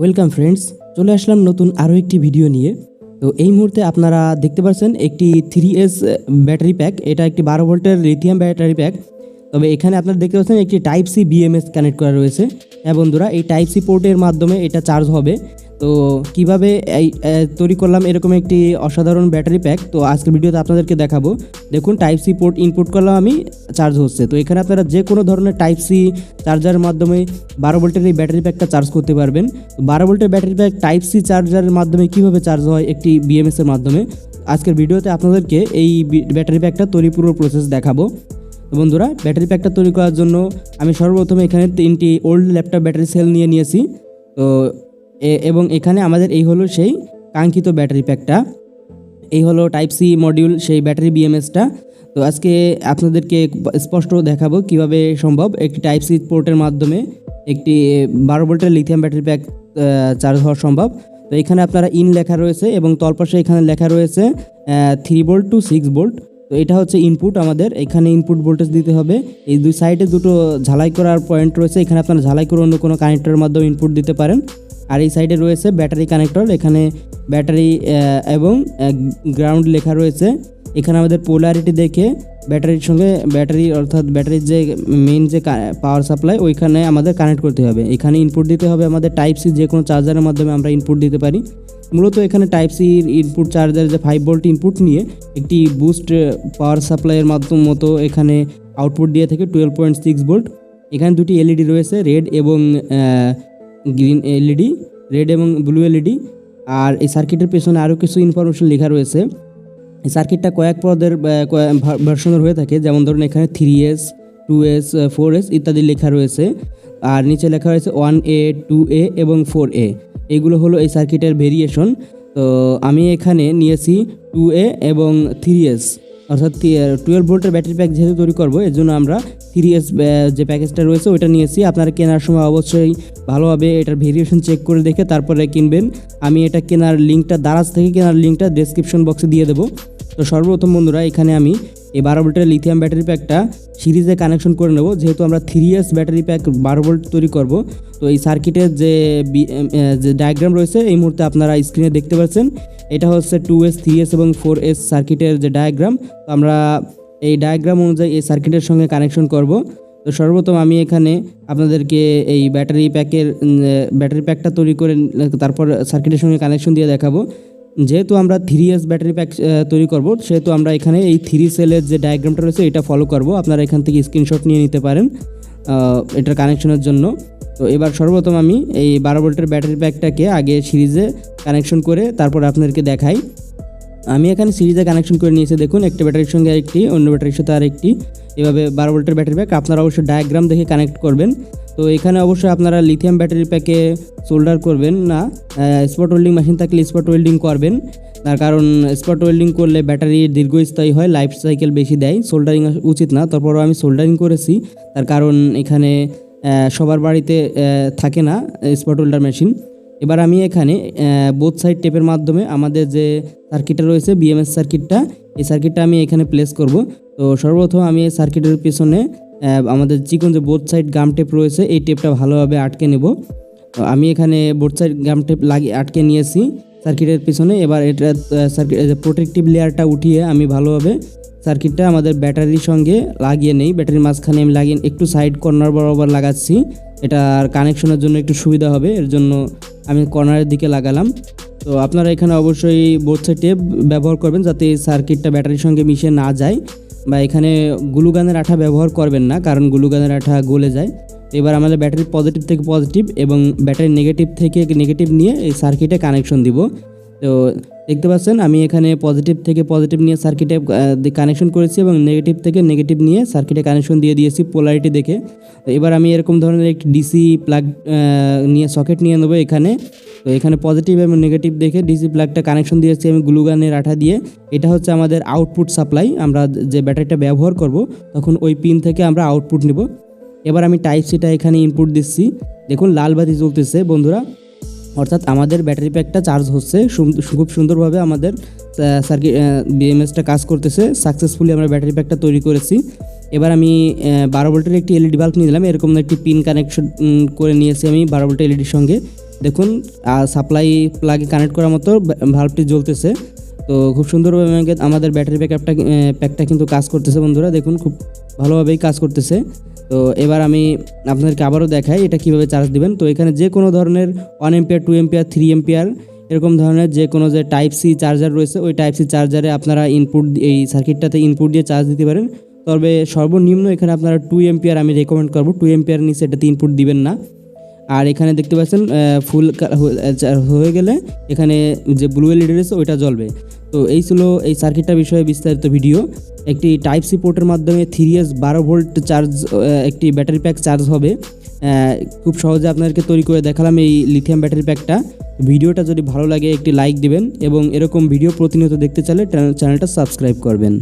Welcome friends চলে আসলাম নতুন আরও একটি ভিডিও নিয়ে। তো এই মুহূর্তে আপনারা দেখতে পাচ্ছেন একটি থ্রি এস ব্যাটারি প্যাক এটা একটি বারো ভোল্টের লিথিয়াম ব্যাটারি প্যাক তবে এখানে আপনারা দেখতে পাচ্ছেন একটি টাইপ সি বিএমএস কানেক্ট করা রয়েছে। হ্যাঁ বন্ধুরা, এই টাইপ সি পোর্টের মাধ্যমে এটা চার্জ হবে। তো কীভাবে এই তৈরি করলাম এরকম একটি অসাধারণ ব্যাটারি প্যাক তো আজকের ভিডিওতে আপনাদেরকে দেখাবো। দেখুন টাইপ সি পোর্ট ইনপুট করলাম আমি চার্জ হচ্ছে। তো এখানে আপনারা যে কোনো ধরনের টাইপ সি চার্জারের মাধ্যমে বারো ভোল্টের এই ব্যাটারি প্যাকটা চার্জ করতে পারবেন। তো বারো ভোল্টের ব্যাটারি প্যাক টাইপ সি চার্জারের মাধ্যমে কীভাবে চার্জ হয় একটি বিএমএস এর মাধ্যমে? আজকের ভিডিওতে আপনাদেরকে এই ব্যাটারি প্যাকটা তৈরি পুরো প্রসেস দেখাবো। বন্ধুরা ব্যাটারি প্যাকটা তৈরি করার জন্য আমি সর্বপ্রথমে এখানে তিনটি ওল্ড ল্যাপটপ ব্যাটারি সেল নিয়ে নিয়েছি। তো এবং এখানে আমাদের এই হলো সেই কাঙ্ক্ষিত ব্যাটারি প্যাকটা। এই হলো টাইপ সি মডিউল সেই ব্যাটারি বিএমএসটা তো আজকে আপনাদেরকে স্পষ্ট দেখাবো কীভাবে সম্ভব একটি টাইপ সি পোর্টের মাধ্যমে একটি বারো ভোল্টের লিথিয়াম ব্যাটারি প্যাক চার্জ হওয়া সম্ভব। তো এখানে আপনারা ইন লেখা রয়েছে এবং তলপাশে এখানে লেখা রয়েছে three volt two six volt তো এটা হচ্ছে ইনপুট আমাদের, এখানে ইনপুট ভোল্টেজ দিতে হবে। এই দুই সাইডে দুটো ঝালাই করার পয়েন্ট রয়েছে, এখানে আপনারা ঝালাই করে অন্য কোনো কানেক্টরের মাধ্যমে ইনপুট দিতে পারেন। আর এই সাইডে রয়েছে ব্যাটারি কানেক্টর। এখানে ব্যাটারি এবং গ্রাউন্ড লেখা রয়েছে। এখানে আমাদের পোলারিটি দেখে ব্যাটারির সঙ্গে ব্যাটারি, অর্থাৎ ব্যাটারির যে মেইন যে পাওয়ার সাপ্লাই ওইখানে আমাদের কানেক্ট করতে হবে। এখানে ইনপুট দিতে হবে আমাদের টাইপ সি যে কোনো চার্জারের মাধ্যমে আমরা ইনপুট দিতে পারি। মূলত এখানে টাইপ সি ইনপুট চার্জার যে ফাইভ ভোল্ট ইনপুট নিয়ে একটি বুস্ট পাওয়ার সাপ্লাইয়ের মাধ্যম মতো এখানে আউটপুট দিয়ে থাকে টুয়েলভ পয়েন্ট সিক্স ভোল্ট এখানে দুটি এলইডি রয়েছে রেড এবং গ্রিন এলইডি, রেড এবং ব্লু এলইডি আর এই সার্কিটের পেছনে আরও কিছু ইনফরমেশন লেখা রয়েছে। এই সার্কিটটা কয়েক পদের ভার্সনের হয়ে থাকে, যেমন ধরুন এখানে three S two S four S ইত্যাদি লেখা রয়েছে। আর নিচে লেখা রয়েছে ওয়ান এ টু এ এবং ফোর এ এগুলো হলো এই সার্কিটের ভেরিয়েশন তো আমি এখানে নিয়েছি টু এ এবং থ্রি এস অর্থাৎ টুয়েলভ ভোল্টের ব্যাটারি প্যাক যেহেতু তৈরি করব, এর জন্য আমরা থ্রি এস যে প্যাকেজটা রয়েছে ওইটা নিয়েছি আপনারা কেনার সময় অবশ্যই ভালোভাবে এটার ভেরিয়েশন চেক করে দেখে তারপরে কিনবেন। আমি এটা কেনার লিঙ্কটা দারাজ থেকে কেনার লিঙ্কটা ডেসক্রিপশন বক্সে দিয়ে দেবো। তো সর্বপ্রথম বন্ধুরা, এখানে আমি এই বারো ভোল্টের লিথিয়াম ব্যাটারি প্যাকটা সিরিজে কানেকশন করে নেব। যেহেতু আমরা থ্রি এস ব্যাটারি প্যাক বারো ভোল্ট তৈরি করব। তো এই সার্কিটের যে যে ডায়াগ্রাম রয়েছে, এই মুহূর্তে আপনারা স্ক্রিনে দেখতে পাচ্ছেন। এটা হচ্ছে টু এস থ্রি এস এবং ফোর এস সার্কিটের যে ডায়াগ্রাম তো আমরা এই ডায়াগ্রাম অনুযায়ী এই সার্কিটের সঙ্গে কানেকশন করব। তো সর্বপ্রথম আমি এখানে আপনাদেরকে এই ব্যাটারি প্যাকের ব্যাটারি প্যাকটা তৈরি করে, তারপর সার্কিটের সঙ্গে কানেকশন দিয়ে দেখাবো। যেহেতু আমরা থ্রি এস ব্যাটারি প্যাক তৈরি করব, সেহেতু আমরা এখানে এই থ্রি সেলের যে ডায়াগ্রামটা রয়েছে, এটা ফলো করব। আপনারা এখান থেকে স্ক্রিনশট নিয়ে নিতে পারেন এটার কানেকশনের জন্য। তো এবার সর্বপ্রথম আমি এই বারো ভোল্টের ব্যাটারি প্যাকটাকে আগে সিরিজে কানেকশন করে তারপর আপনাদেরকে দেখাই। আমি এখানে সিরিজে কানেকশন করে নিয়েছি, দেখুন, একটা ব্যাটারির সঙ্গে আরেকটি, অন্য ব্যাটারির সাথে আরেকটি। এভাবে বারো ভোল্টের ব্যাটারি প্যাক আপনারা অবশ্যই ডায়াগ্রাম দেখে কানেক্ট করবেন। তো এখানে অবশ্যই আপনারা লিথিয়াম ব্যাটারি প্যাকে সোল্ডার করবেন না স্পট ওয়েল্ডিং মেশিন থাকলে স্পট ওয়েল্ডিং করবেন। তার কারণ স্পট ওয়েল্ডিং করলে ব্যাটারি দীর্ঘস্থায়ী হয় লাইফ সাইকেল বেশি দেয় সোল্ডারিং উচিত না। তারপরও আমি সোল্ডারিং করেছি, তার কারণ এখানে সবার বাড়িতে থাকে না স্পট ওয়েল্ডার মেশিন এবার আমি এখানে বোথ সাইড টেপের মাধ্যমে আমাদের যে সার্কিটটা রয়েছে বিএমএস সার্কিটটা এই সার্কিটটা আমি এখানে প্লেস করব। তো সর্বপ্রথম আমি এই সার্কিটের পিছনে আমাদের চিকন যে বোথ সাইড গাম টেপ রয়েছে, এই টেপটা ভালোভাবে আটকে নেব। আমি এখানে বোথ সাইড গাম টেপ লাগিয়ে আটকে নিয়েছি সার্কিটের পিছনে। এবার এটা সার্কিট প্রোটেক্টিভ লেয়ারটা উঠিয়ে আমি ভালোভাবে সার্কিটটা আমাদের ব্যাটারির সঙ্গে লাগিয়ে নেই। ব্যাটারির মাঝখানে আমি লাগিয়ে, একটু সাইড কর্নার বরাবর লাগাচ্ছি। এটার কানেকশনের জন্য একটু সুবিধা হবে। এর জন্য আমি কর্নারের দিকে লাগালাম। তো আপনারা এখানে অবশ্যই বোর্ড সাইড টেপ ব্যবহার করবেন যাতে সার্কিটটা ব্যাটারির সঙ্গে মিশে না যায়। বা এখানে গ্লুগানের আঠা ব্যবহার করবেন না, কারণ গ্লুগানের আঠা গলে যায়। এবার আমাদের ব্যাটারি পজিটিভ থেকে পজিটিভ এবং ব্যাটারি নেগেটিভ থেকে নেগেটিভ নিয়ে এই সার্কিটে কানেকশন দিব। তো দেখতে পাচ্ছেন, আমি এখানে পজিটিভ থেকে পজিটিভ নিয়ে সার্কিটে কানেকশন করেছি এবং নেগেটিভ থেকে নেগেটিভ নিয়ে সার্কিটে কানেকশন দিয়ে দিয়েছি পোলারিটি দেখে। এবার আমি এরকম ধরনের একটি ডিসি প্লাগ নিয়ে সকেট নিয়ে নেব এখানে। তো এখানে পজিটিভ এবং নেগেটিভ দেখে ডিসি প্লাগটা কানেকশন দিয়েছি আমি গ্লুগানের আঠা দিয়ে। এটা হচ্ছে আমাদের আউটপুট সাপ্লাই আমরা যে ব্যাটারিটা ব্যবহার করব, তখন ওই পিন থেকে আমরা আউটপুট নেব। এবার আমি টাইপ সিটা এখানে ইনপুট দিচ্ছি। দেখুন, লাল বাতি জ্বলতেছে, বন্ধুরা। অর্থাৎ আমাদের ব্যাটারি প্যাকটা চার্জ হচ্ছে খুব সুন্দরভাবে আমাদের সার্কিট বিএমএসটা কাজ করতেছে সাকসেসফুলি আমরা ব্যাটারি প্যাকটা তৈরি করেছি। এবার আমি বারো ভোল্টের একটি এলইডি বাল্ব নিয়ে দিলাম এরকম একটি পিন কানেকশন করে নিয়েছি আমি বারো ভোল্টের এলইডির সঙ্গে। দেখুন সাপ্লাই প্লাগে কানেক্ট করার মতো ভাল্বটি জ্বলতেছে। তো খুব সুন্দরভাবে আমাদের ব্যাটারি ব্যাকআপটা প্যাকটা কিন্তু কাজ করতেছে বন্ধুরা, দেখুন খুব ভালোভাবেই কাজ করতেছে। তো এবার আমি আপনাদেরকে আবারও দেখাই এটা কীভাবে চার্জ দিবেন। তো এখানে যে কোনো ধরনের one ampere two ampere three ampere এরকম ধরনের যে কোনো যে টাইপ সি চার্জার রয়েছে, ওই টাইপ সি চার্জারে আপনারা ইনপুট এই সার্কিটটাতে ইনপুট দিয়ে চার্জ দিতে পারেন। তবে সর্বনিম্ন এখানে আপনারা টু এম্পিয়ার আমি রেকমেন্ড করব। টু এম্পিয়ার নিচে এটাতে ইনপুট দিবেন না। আর এখানে দেখতে পাচ্ছেন ফুল হয়ে গেলে এখানে যে ব্লু এলইডি রয়েছে, ওইটা জ্বলবে। তো এই ছিল এই সার্কিটটা বিষয়ে বিস্তারিত ভিডিও একটি টাইপ সি পোর্টের মাধ্যমে থ্রি এস বারো ভোল্ট চার্জ একটি ব্যাটারি প্যাক চার্জ হবে। খুব সহজে আপনাদেরকে তৈরি করে দেখালাম এই লিথিয়াম ব্যাটারি প্যাকটা ভিডিওটা যদি ভালো লাগে একটি লাইক দিবেন এবং এরকম ভিডিও প্রতিনিয়ত দেখতে চাইলে চ্যানেলটা সাবস্ক্রাইব করবেন।